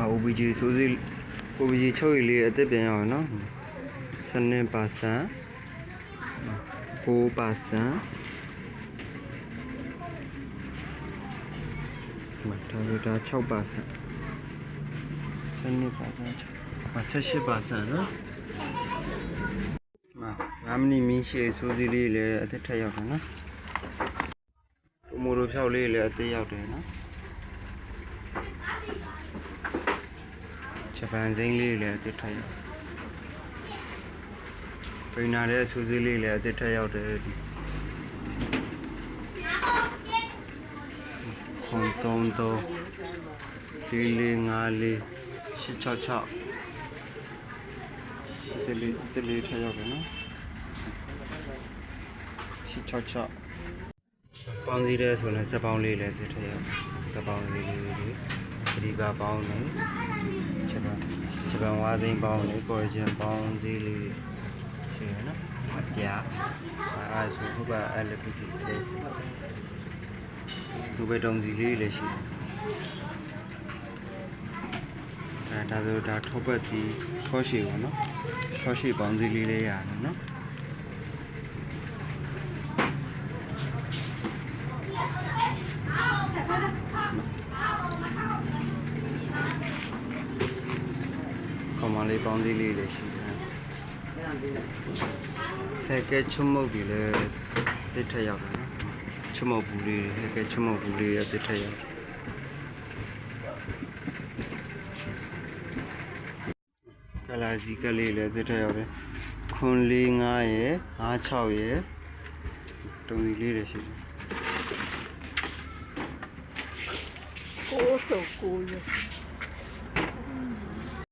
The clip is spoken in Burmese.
ဟာ OBG ဆိုစီ OBG ချုပ်ရည်လေးအသက်ပြန်ရအောင်နော်စနစ်ပါစံကိုပါစံမတော်ရတာ6ပါစံစနစ်ပါစံ6အ78ပါစံနော်မ5မိနစ်မင်းရှေ့ဆိုစီလေးလည်းအသက်ထက်ရောက်တယ်နော်တိုမိုရိုဖြောက်လေးလည်းအသက်ရောက်တယ်နော် ဂျပန်စိမ်းလေးလည်းအစ်ထက်ရောက်ပိန်နာတဲ့အဆူစည်းလေးလည်းအစ်ထက်ရောက်တယ်ဒီခွန်တုံးတုံးဒီလေးငါလေး666ဒီလေးဒီလေးထက်ရောက်တယ်နော်666ပေါင်းစည်းတဲ့ဆိုရင်စက်ပေါင်းလေးလည်းအစ်ထက်ရောက်စက်ပေါင်းလေးလေးလေးအဓိကပေါင်းနေ ဂျပန်ဂျပန်ဝါသိန်းပေါင်းလေးကော်ဂျန်ပေါင်းသေးလေးရှိရနော်အပြာအဲဆိုဟုတ်ပါအဲ့လက်ပတိလေးသူပဲတုံစီလေးလည်းရှိတယ်အဲဒါဆိုဒါထောပတ်တီထောရှိပါနော်ထောရှိပေါင်းသေးလေးလေးရတယ်နော် မလေးပေါင်းသေးလေးလည်းရှိတယ်ဟဲ့ကဲချုံမုတ်ဒီလည်းတစ်ထက်ရောက်တယ်နော်ချုံမုတ်ဘူးလေးဟဲ့ကဲချုံမုတ်ဘူးလေးရတစ်ထက်ရောက်ကလာစီကလေးလည်းတစ်ထက်ရောက်တယ်ခွန်လေး9ရယ်56ရယ်တုံစီလေးလည်းရှိတယ်ကိုးစုံကိုးရစ